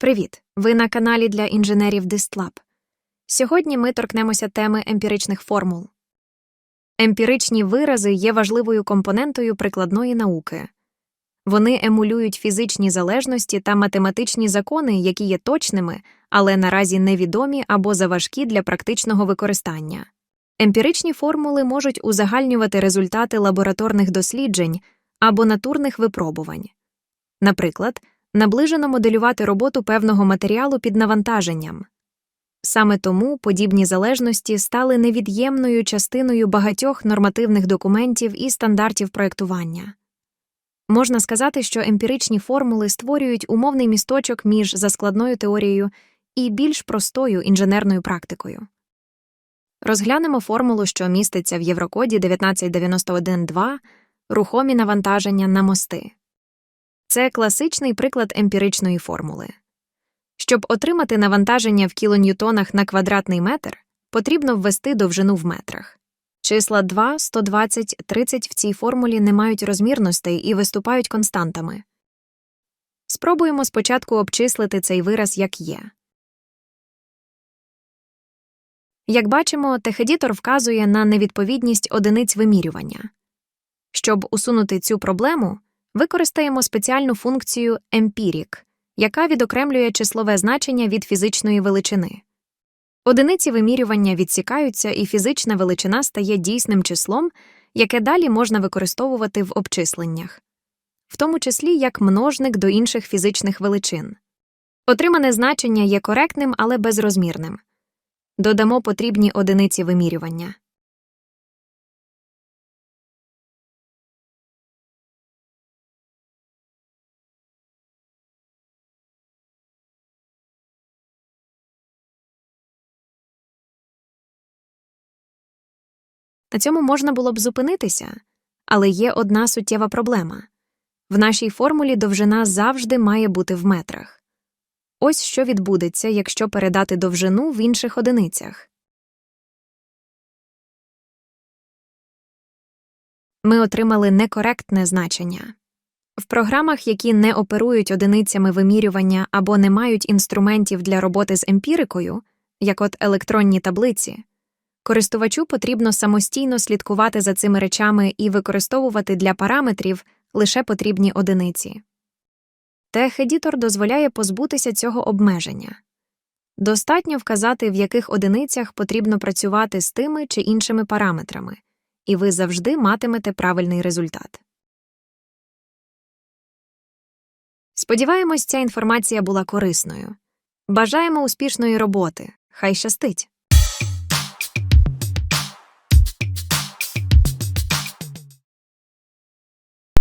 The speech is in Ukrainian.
Привіт! Ви на каналі для інженерів DistLab. Сьогодні ми торкнемося теми емпіричних формул. Емпіричні вирази є важливою компонентою прикладної науки. Вони емулюють фізичні залежності та математичні закони, які є точними, але наразі невідомі або заважкі для практичного використання. Емпіричні формули можуть узагальнювати результати лабораторних досліджень або натурних випробувань. Наприклад, наближено моделювати роботу певного матеріалу під навантаженням. Саме тому подібні залежності стали невід'ємною частиною багатьох нормативних документів і стандартів проєктування. Можна сказати, що емпіричні формули створюють умовний місточок між заскладною теорією і більш простою інженерною практикою. Розглянемо формулу, що міститься в Єврокоді 1991.2 рухомі навантаження на мости. Це класичний приклад емпіричної формули. Щоб отримати навантаження в кілоньютонах на квадратний метр, потрібно ввести довжину в метрах. Числа 2, 120, 30 в цій формулі не мають розмірностей і виступають константами. Спробуємо спочатку обчислити цей вираз як є. Як бачимо, техедітор вказує на невідповідність одиниць вимірювання. Щоб усунути цю проблему, використаємо спеціальну функцію empiric, яка відокремлює числове значення від фізичної величини. Одиниці вимірювання відсікаються, і фізична величина стає дійсним числом, яке далі можна використовувати в обчисленнях, в тому числі як множник до інших фізичних величин. Отримане значення є коректним, але безрозмірним. Додамо потрібні одиниці вимірювання. На цьому можна було б зупинитися, але є одна суттєва проблема в нашій формулі довжина завжди має бути в метрах. Ось що відбудеться, якщо передати довжину в інших одиницях. Ми отримали некоректне значення. В програмах, які не оперують одиницями вимірювання або не мають інструментів для роботи з емпірикою, як от електронні таблиці, користувачу потрібно самостійно слідкувати за цими речами і використовувати для параметрів лише потрібні одиниці. Техедітор дозволяє позбутися цього обмеження. Достатньо вказати, в яких одиницях потрібно працювати з тими чи іншими параметрами, і ви завжди матимете правильний результат. Сподіваємось, ця інформація була корисною. Бажаємо успішної роботи. Хай щастить!